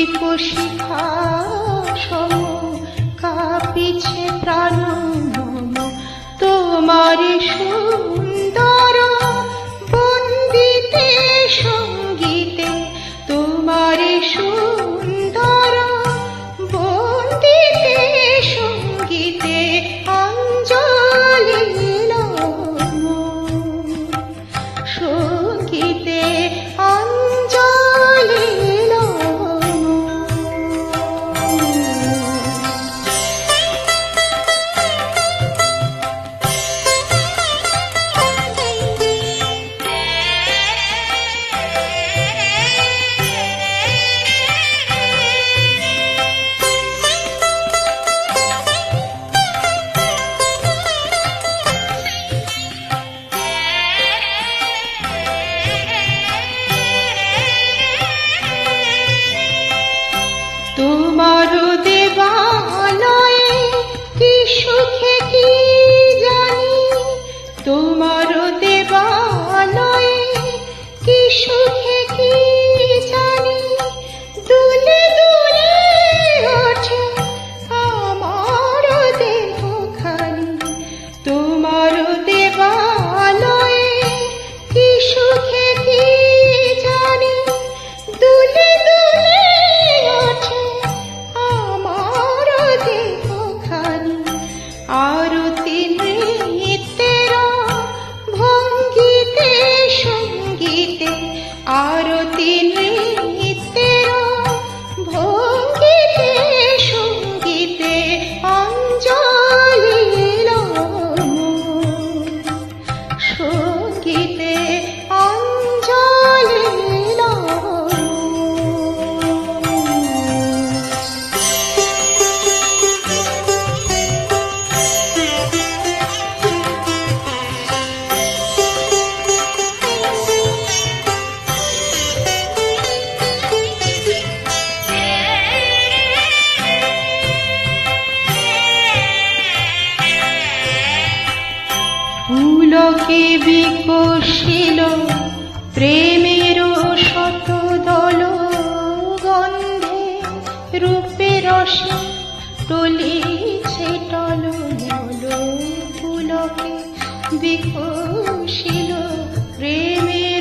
শিখ শিখা ಮಾರುತಿ ನೀ আলোকে বিকশিল প্রেমের শত দল গন্ধে রূপে রস টলিছে টল মল পুলকে বিকশিল প্রেমের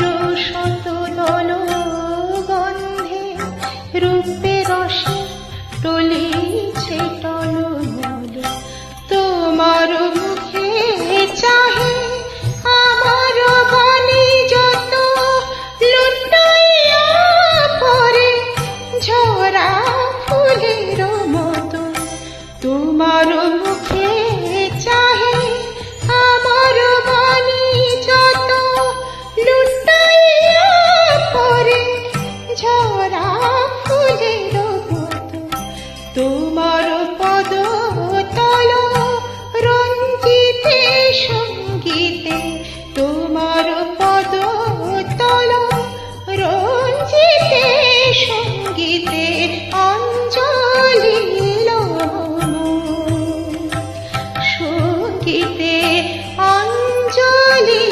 ভক্তিতে অঞ্জলি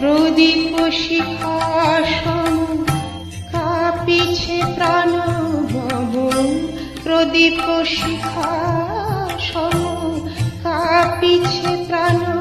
প্রদীপ শিখা কাপিছে প্রাণ ভব প্রদীপ শিখাসন কাপিছে প্রাণ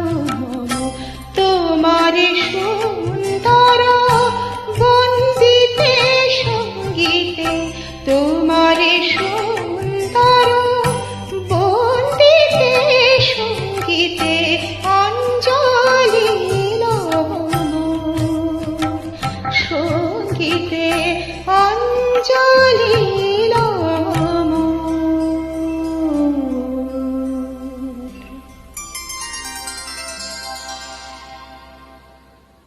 ah